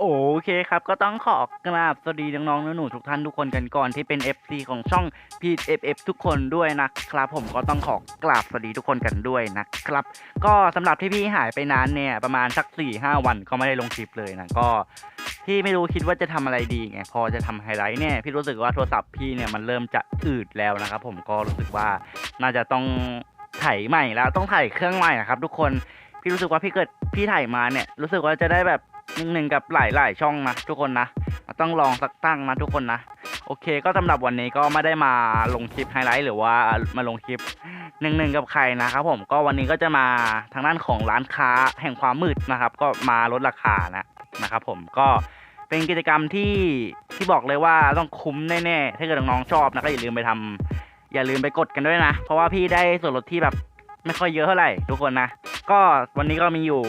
โอเคครับ ก็ต้องขอกราบสวัสดีน้องๆหนูๆทุกท่านทุกคนกันก่อนที่เป็น FC ของช่อง p f f ทุกคนด้วยนะครับ ผมก็ต้องขอกราบสวัสดีทุกคนกันด้วยนะครับ ก็สำหรับที่พี่หายไปนานเนี่ยประมาณสัก4ี่ห้าวันก็ไม่ได้ลงคลิปเลยนะก็พี่ไม่รู้คิดว่าจะทำอะไรดีไงพอจะทำไฮไลท์เนี่ยพี่รู้สึกว่าโทรศัพท์พี่เนี่ยมันเริ่มจะอืดแล้วนะครับ ผมก็รู้สึกว่าน่าจะต้องไถใหม่แล้วต้องไถเครื่องใหม่นะครับ ทุกคนพี่รู้สึกว่าพี่เกิดพี่ถ่ายมาเนี่ยรู้สึกว่าจะได้แบบ หนึ่งๆกับหลายๆช่องนะทุกคนนะต้องลองสักตั้งนะทุกคนนะโอเค ก็สำหรับวันนี้ก็ไม่ได้มาลงคลิปไฮไลท์หรือว่ามาลงคลิปหนึ่งหนึ่งกับใครนะครับผมก็วันนี้ก็จะมาทางด้านของร้านค้าแห่งความมืดนะครับ ก็มาลดราคานะนะครับผมก็เป็นกิจกรรมที่ที่บอกเลยว่าต้องคุ้มแน่ๆถ้าเกิดน้องๆชอบนะก็อย่าลืมไปทำอย่าลืมไปกดกันด้วยนะ เพราะว่าพี่ได้ส่วนลดที่แบบไม่ค่อยเยอะเท่าไหร่ทุกคนนะ ก็วันนี้ก็มีอยู่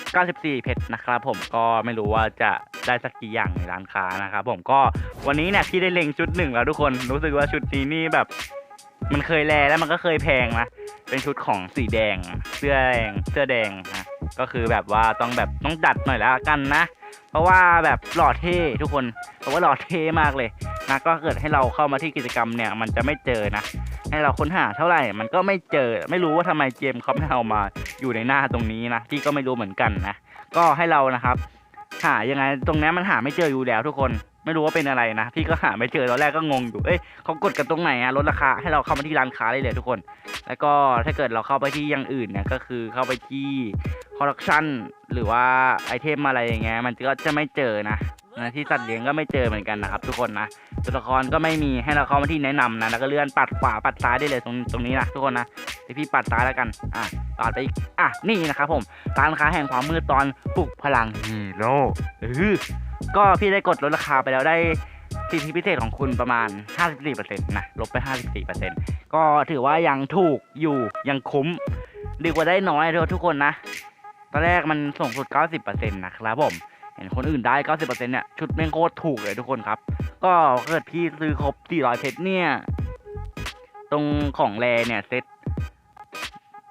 94 เพชรนะครับผมก็ไม่รู้ว่าจะได้สักกี่อย่างในร้านค้านะครับผมก็วันนี้เนี่ยพี่ได้เล็งชุดหนึ่งแล้วทุกคนรู้สึกว่าชุดนี้นี่แบบมันเคยแลแล้วมันก็เคยแพงนะเป็นชุดของสีแดง เสื้อแดงเสื้อแดงนะก็คือแบบว่าต้องแบบต้องดัดหน่อยแล้วกันนะ เพราะว่าแบบหล่อเท่ทุกคนเพราะว่าหล่อเท่มากเลยนะก็เกิดให้เราเข้ามาที่กิจกรรมเนี่ยมันจะไม่เจอนะ ให้เราค้นหาเท่าไหร่ มันก็ไม่เจอไม่รู้ว่าทำไมเกมเขาไม่เอามาอยู่ในหน้าตรงนี้นะพี่ก็ไม่รู้เหมือนกันนะก็ให้เรานะครับ หายังไงตรงนี้มันหาไม่เจออยู่แล้วทุกคนไม่รู้ว่าเป็นอะไรนะพี่ก็หาไม่เจอตอนแรกก็งงอยู่เอ้ยเขากดกันตรงไหนอะลดราคาให้เราเข้ามาที่ร้านค้าได้เลยทุกคน แล้วก็ถ้าเกิดเราเข้าไปที่อย่างอื่นเนี่ยก็คือเข้าไปที่คอร์รัปชันหรือว่าไอเทมอะไรอย่างเงี้ยมันก็จะไม่เจอนะ นะที่สัตว์เลี้ยงก็ไม่เจอเหมือนกันนะครับ ทุกคนนะตัวละครก็ไม่มีให้เราเข้ามาที่แนะนำนะแล้วก็เลื่อนปัดขวาปัดซ้ายได้เลยตรงตรงนี้นะทุกคนนะเดี๋ยวพี่ปัดซ้ายแล้วกันอะปัดไปอีกอะนี่นะครับผมร้านค้าแห่งความมืดตอนปลุกพลังฮีโร่เออก็พี่ได้กดลดราคาไปแล้วได้สิทธิพิเศษของคุณประมาณ 54%นะลบไป 54%ก็ถือว่ายังถูกอยู่ยังคุ้มดีกว่าได้น้อยเถอะทุกคนนะตอนแรกมันส่งสุด 90%นะครับผม เห็นคนอื่นได้ 90%เนี่ยชุดแม่งโคตรถูกเลยทุกคนครับ ก็เกิดพี่ซื้อครบ 400 เพชรเนี่ย ตรงของแรเนี่ยเซ็ต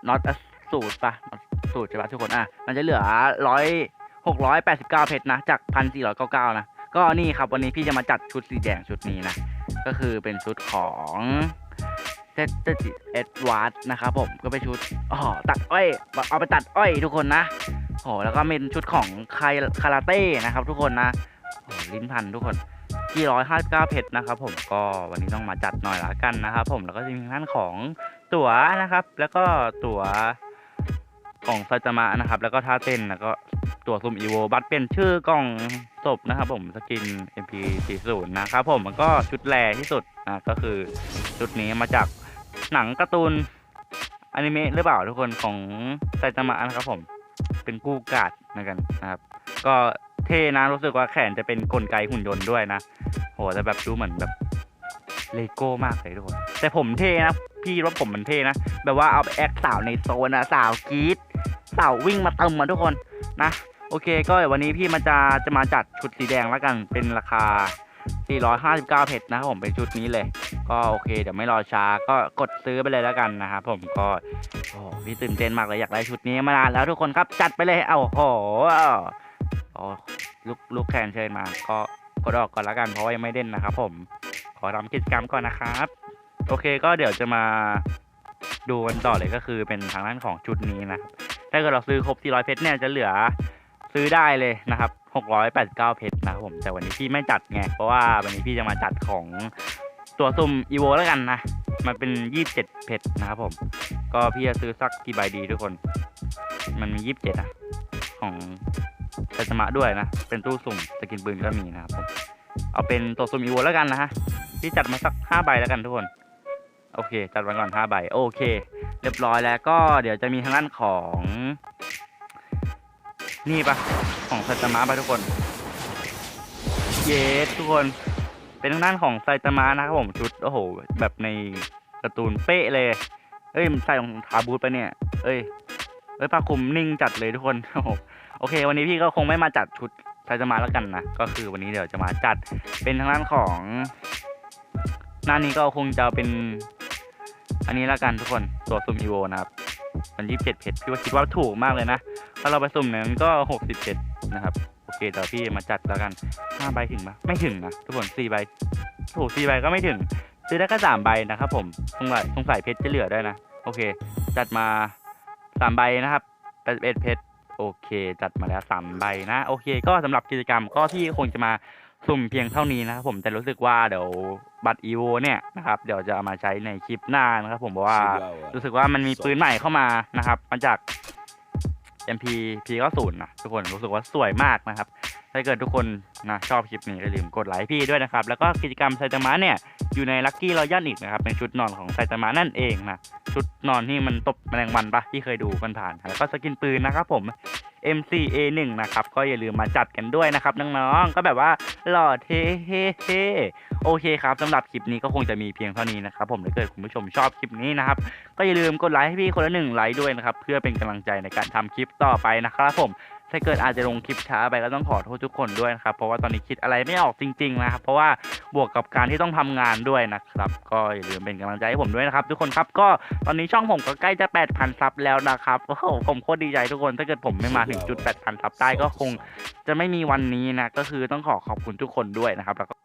น็อตสูตรปะสูตรใช่ปะทุกคนอะ มันจะเหลือร้อยหกร้อยแปดสิบเก้าเพชรนะ จากพันสี่ร้อยเก้าเก้านะ ก็นี่ครับวันนี้พี่จะมาจัดชุดสีแดงชุดนี้นะ ก็คือเป็นชุดของเซตเตเอ็ดวาร์ดนะครับผมก็เป็นชุดอ๋อตัดอ้อย เอาไปตัดอ้อยทุกคนนะ โอ้แล้วก็เป็นชุดของคาคาราเต้นะครับ ทุกคนนะโอ้ลิ้นพันทุกคนที่ร้อยห้าสิบเก้าเพชรนะครับ ผมก็วันนี้ต้องมาจัดหน่อยละกันนะครับ ผมแล้วก็จะมีท่านของตั๋วนะครับ แล้วก็ตั๋วของไซตามะนะครับ แล้วก็ท่าเต้นแล้วก็ตั๋วซุมอีโวบัตรเปลี่ยนชื่อกล่องศพนะครับ ผมสกิน MP40 นะครับผมมันก็ชุดแรที่สุดนะก็คือชุดนี้มาจากหนังการ์ตูนอนิเมะหรือเปล่าทุกคนของไซตามะนะครับผม เป็นกู้กาดเหมือนกันนะครับ ก็เท่นะรู้สึกว่าแขนจะเป็นกลไกหุ่นยนต์ด้วยนะโหแต่แบบดูเหมือนแบบเลโก้มากเลยทุกคนแต่ผมเท่นะพี่ว่าผมมันเท่นะแบบว่าเอาไปแอคสาวในโซนนะสาวกรีดสาววิ่งมาเติมมาทุกคนนะโอเคก็เดี๋ยววันนี้พี่มันจะจะมาจัดชุดสีแดงแล้วกันเป็นราคา 459 เพชรนะครับผมเป็นชุดนี้เลย ก็โอเค เดี๋ยวไม่รอช้าก็กดซื้อไปเลยแล้วกันนะครับผมก็โอ้พี่ตื่นเต้นมากเลยอยากได้ชุดนี้มานานแล้วทุกคนครับจัดไปเลยเอาโหโอ้ลูกลูกแคนเชิญมา ก็กดออกก่อนแล้วกันเพราะว่ายังไม่เด่นนะครับผมขอทำกิจกรรมก่อนนะครับ โอเคก็เดี๋ยวจะมาดูกันต่อเลยก็คือเป็นทางด้านของชุดนี้นะครับถ้าเกิดเราซื้อครบ 400 เพชรเนี่ยจะเหลือซื้อได้เลยนะครับ 689 เพชรนะครับผม แต่วันนี้พี่ไม่จัดไง เพราะว่าวันนี้พี่จะมาจัดของ ตัวซุ่มอีโวแล้วกันนะ มันเป็น 27 เพชรนะครับผม ก็พี่จะซื้อสักกี่ใบดีทุกคน มันมี 27 อะ ของไซตมะด้วยนะ เป็นตู้สุ่มสกินปืนก็มีนะครับผม เอาเป็นตัวซุ่มอีโวแล้วกันนะฮะ พี่จัดมาสัก 5 ใบแล้วกันทุกคน โอเค จัดมาก่อน 5 ใบ โอเค เรียบร้อยแล้วก็เดี๋ยวจะมีทางด้านของ นี่ปะของไซตมะปะทุกคน เยสทุกคน เป็นทางด้านของไซตามะนะครับผมชุดโอ้โห แบบในการ์ตูนเป๊ะเลย เอ้ยมันใส่รองเท้าบูทไปเนี่ย เอ้ยเอ้ยผ้าคลุมนิ่งจัดเลยทุกคนโอ้โหโอเค วันนี้พี่ก็คงไม่มาจัดชุดไซตามะแล้วกันนะก็คือวันนี้เดี๋ยวจะมาจัดเป็นทางด้านของ หน้านี้ก็คงจะเป็น อันนี้แล้วกันทุกคนตัวซุมอีโวนะครับมันยี่สิบเจ็ดเพชรพี่ว่าคิดว่าถูกมากเลยนะถ้าเราไปสุ่มเนี่ยมันก็หกสิบเจ็ดนะครับ ดี๋ยวพี่มาจัดแล้วกันห้าใบถึงปะไม่ถึงนะทุกคนสี่ใบถูกสี่ใบก็ไม่ถึง ซื้อได้ก็สามใบนะครับผมสงสัยสงสัยเพชรจะเหลือด้วยนะ โอเค จัดมาสามใบนะครับแปดสิบเอ็ดเพชรโอเค จัดมาแล้วสามใบนะ โอเค ก็สำหรับกิจกรรมก็ที่คงจะมาสุ่มเพียงเท่านี้นะครับผมแต่รู้สึกว่าเดี๋ยวบัตรอีโวเนี่ยนะครับเดี๋ยวจะเอามาใช้ในคลิปหน้านะครับผมเพราะว่ารู้สึกว่ามันมีปืนใหม่เข้ามานะครับมาจาก MP P90 นะทุกคนรู้สึกว่าสวยมากนะครับ ถ้าเกิดทุกคนนะชอบคลิปนี้ก็อย่าลืมกดไลค์พี่ด้วยนะครับ แล้วก็กิจกรรมไซตามะเนี่ยอยู่ในลัคกี้รอยัลอีกนะครับ เป็นชุดนอนของไซตามะนั่นเองนะ ชุดนอนที่มันตบแมลงวันปะที่เคยดูกันผ่านๆแล้วก็สกินปืนนะครับผม MCA1 นะครับ ก็อย่าลืมมาจัดกันด้วยนะครับน้องๆ ก็แบบว่าหล่อเท่เฮเฮโอเคครับสำหรับคลิปนี้ก็คงจะมีเพียงเท่านี้นะครับ ผมถ้าเกิดคุณผู้ชมชอบคลิปนี้นะครับ ก็อย่าลืมกดไลค์ให้พี่คนละหนึ่งไลค์ด้วยนะครับ เพื่อเป็นกำลังใจในการทำคลิปต่อไปนะครับผม ถ้าเกิดอาจจะลงคลิปช้าไปก็ต้องขอโทษทุกคนด้วยนะครับ เพราะว่าตอนนี้คิดอะไรไม่ออกจริง ๆ นะครับ เพราะว่าบวกกับการที่ต้องทำงานด้วยนะครับ ก็อย่าลืมเป็นกำลังใจให้ผมด้วยนะครับ ทุกคนครับก็ตอนนี้ช่องผมก็ใกล้จะ 8,000 ซับแล้วนะครับโอ้โหผมโคตรดีใจทุกคน ถ้าเกิดผมไม่มาถึงจุด 8,000 ซับได้ก็คง จะไม่มีวันนี้นะก็คือต้องขอขอบคุณทุกคนด้วยนะครับแล้วก็